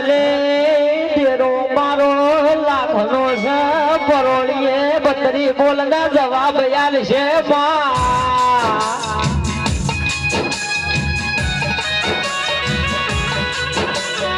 ઢોલે ડેરો મારો લાખનો છે, પરોળીએ બત્રી બોલના જવાબ યાર છે માં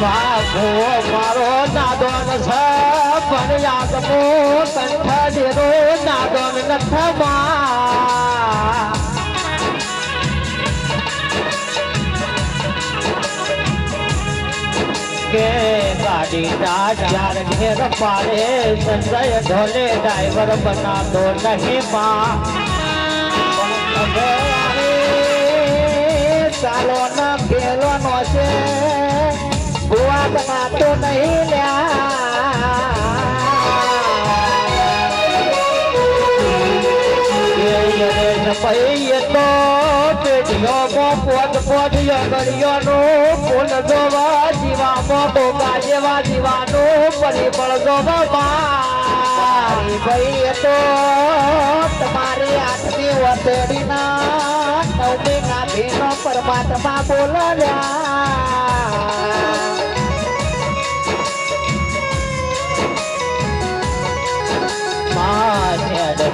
બાપો, મારો નાદોન છે પણ યાદમો કંઠ ડેરો નાદોન નથમાં. ના ચાર ઘેર પાડે સંજય ઢોલે ડ્રાઈવર બનાતો નહીં માં ચાલો ના પેલો નો છે ભુવા બનાતો નહીં લ્યા પૈયે તો પેઢીઓ મો પોત પોઢિયો ગળિયોનો ફૂલ જોવા બોગા જેવા જીવાનું પરિબળ મારી ભાઈ તો તમારી આઠમી વસેડીના નવમી નાભીનો પરમાત્મા બોલ્યા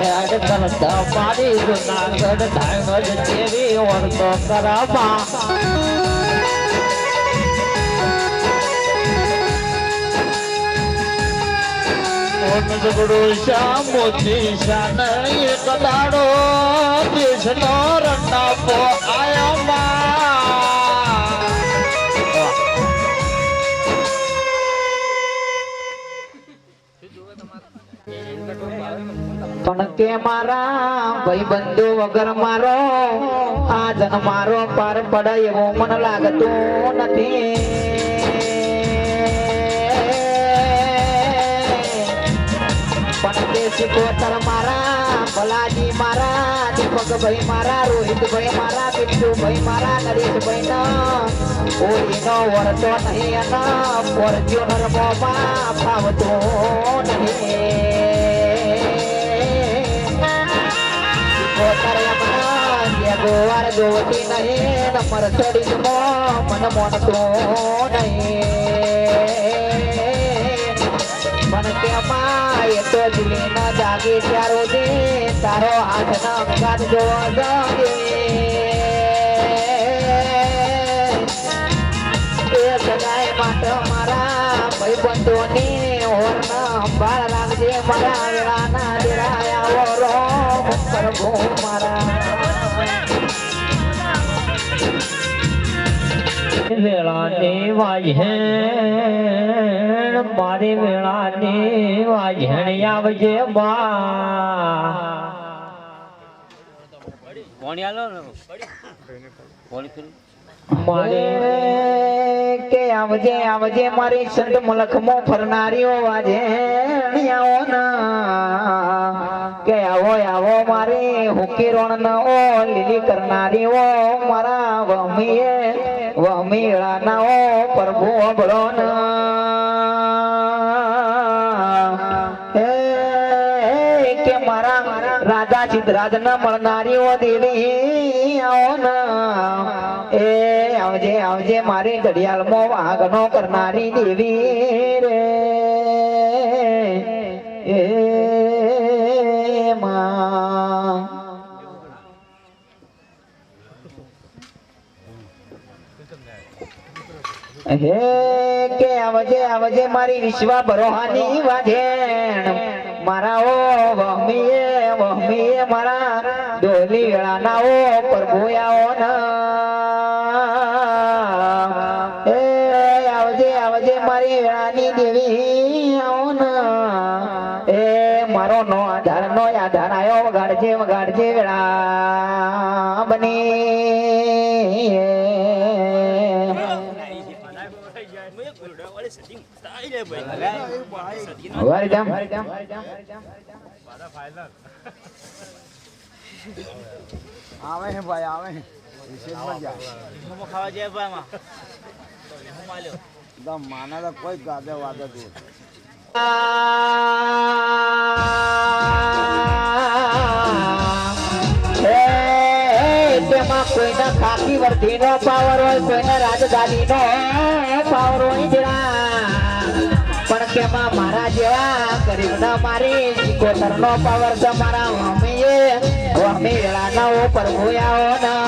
હેડ કરતા મારી જુનાગઢ જેવી ઓળખો કરામાં જગડું શ્યામ મોતી શાન દેશનો પણ તે મારા ભાઈ બંધુ વગર મારો આ જન મારો પાર પડે એવો મને લાગતું નથી. સિકોતર મારા, ભલાજી મારા, દીપક ભાઈ મારા, રોહિત ભાઈ મારા બિટ્ટુ ભાઈ મારા, નરેશ ભાઈ ના. ઓળીનો વળતો નહીં અને ફોર્ચ્યુનર મોમાં ફાવતો નહીં. પોતારે અમના જે ગોવાર જોતી નહીં નંબર ચડી મો મન મોનતો નહીં. તેમાં એ ત્યારો દે, તારો હાથ ના જોવા જાગે. એ સદાય માટે મારા ભાઈબંધોની સંભાળ રાખજે, મારા વેળાના મારા વેળાની વાજહેણ મારી વેળાની વાજહેણ આવજે બા. ને મારે કે આવજે આવજે મારી સંત મલખમો ફરનારીઓ વાજે ના. કે આવો આવો મારી હુકી રોણ ઓ લીલી કરનારીઓ મારા વમીએ વમીળા ઓ પ્રભુ અબળો ના રાજા સિદ્ધરાજ ના મળનારીઓ દેવી એ આવજે આવજે, મારી ઘડિયાળમાં વાઘનો કરનારી દેવી રે. એ હે કે આવજે આવજે, મારી વિશ્વા બરોહાની વાજેણ. મારા ઓ વહમીએ વહમીએ મારા ડોલી ના ઓ પ્રભુ આવો ના. હે આવજે આવજે મારી વેળાની દેવી આવો ના. એ મારો નો આધાર નો આધાર આયો વગાડજે વગાડજે વેળા બની. વેલકમ આવે હે ભાઈ આવે હે. વિશેષમાં જાય ખાવા જાય ભાઈ માં હું માલ્યો તો માના તો કોઈ ગાદે વાદે દૂર. એ તેમાં કોઈના ખાકી વર્ધીનો પાવર હોય કોઈના રાજધાનીનો પાવર હોય જરા. કે માં મારા જેવા ગરીબ ના મારી સિકોતર નો પાવર છે મારા મમ્મીએ. મમ્મી વેળા ના ઓ પ્રભુ આવો ના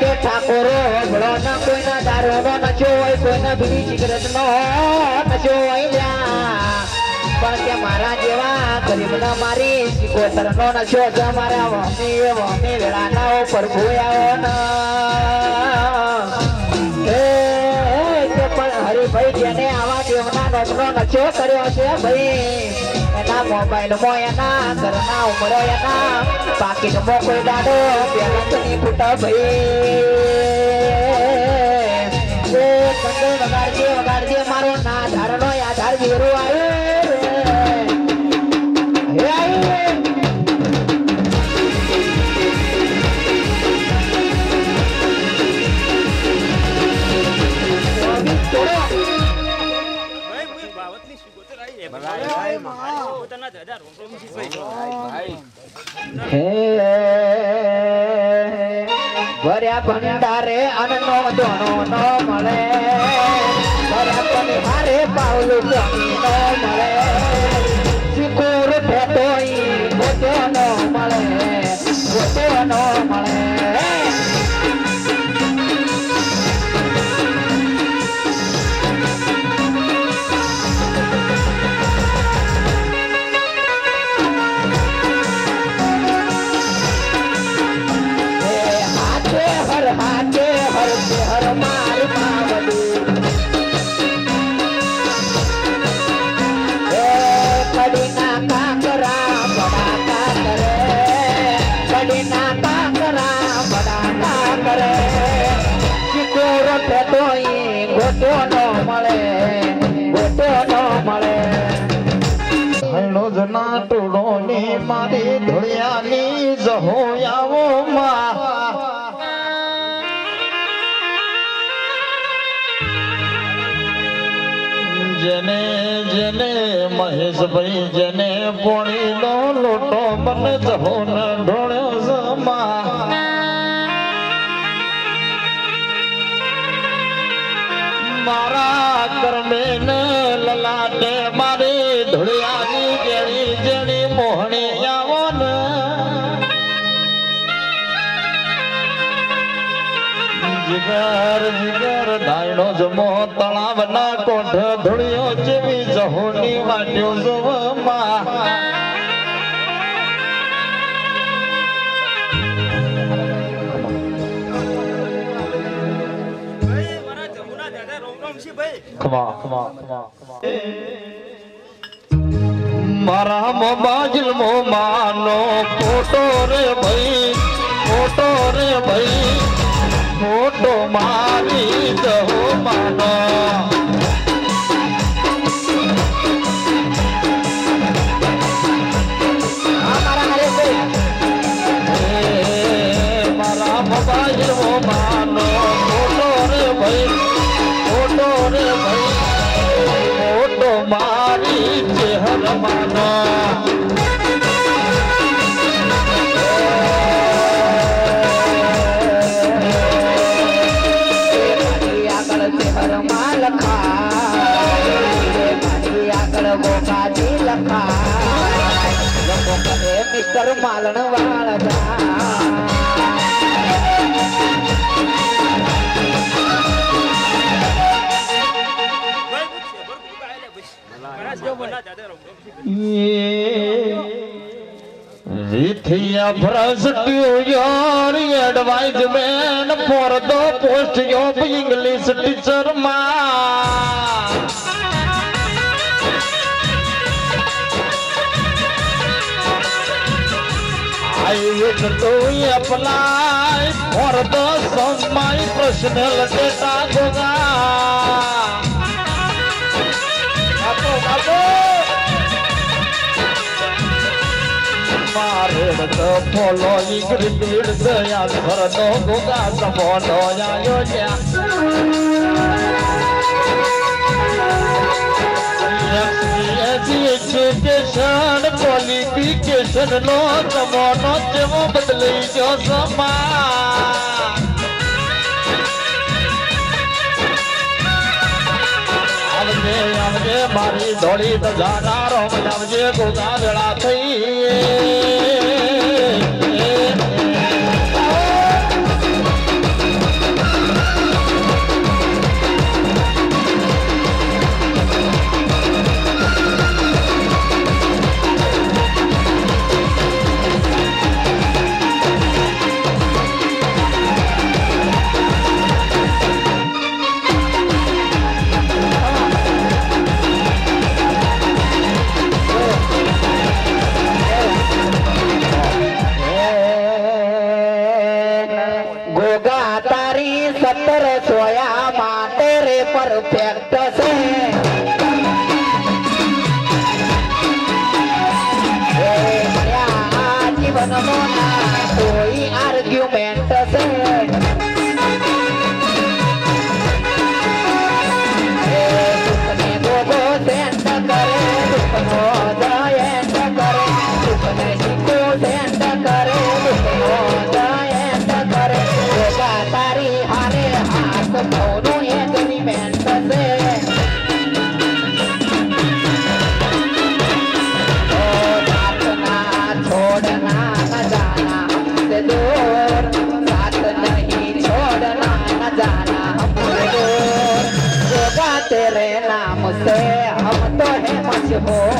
કે ઠાકોરો, ભળો ના, કોઈના દારૂ નો હોય, કોઈના બીડી સિગરેટ નો નશો હોય પણ કે મારા જેવા ગરીબ ના મારી સિકોતર નો નશો છે મારા મમ્મી મમ્મી વેળા ના પ્રભુ આવો ના. હરિભાઈ જેને આવા દેવના નોમનો નશો કર્યો છે ભાઈ એના મોબાઈલમાં એના ઘરના ઉમરો એના પાકીટમાં કોઈ ભાઈ વગાડજે વગાડજે મારો ના ધારનો આધાર વેરો આવ્યો ભર્યા ભંડારે અનનો ધણો ન મળે. ભર્યા પનિહારે પાવલું પાણી ન મળે. સિકુર ઈ ગોટો ન ધોળિયાની જહો આવો માં. જેને, જને મહેશભાઈ જને પોણી નો લોટો મને જહો ને ઢોળ્યો. જીગર જીગર ડાયણો જમો તળાવના કોઠ ધોળિયો જેવી જહોની વાટ્યો જોવામાં. ખમા ખમા ખમા મારા મોબાઈલ મો માનો ફોટો રે ભાઈ ફોટો રે ભાઈ. ફોટો માલણ વાળા Vithia Prasatyu your advisement for the post of English teacher ma. do you apply for those of my personal data goga? Kapo, kapo. Married the following repeat the yard for no goga, the one on your સનનો જમાનો જેવો બદલાઈ ગયો સમા આવજે આવજે, મારી ધોળી ધજારા રોમ આવજે ગોગા વેળા થઈ જીવનનો ના more. Oh.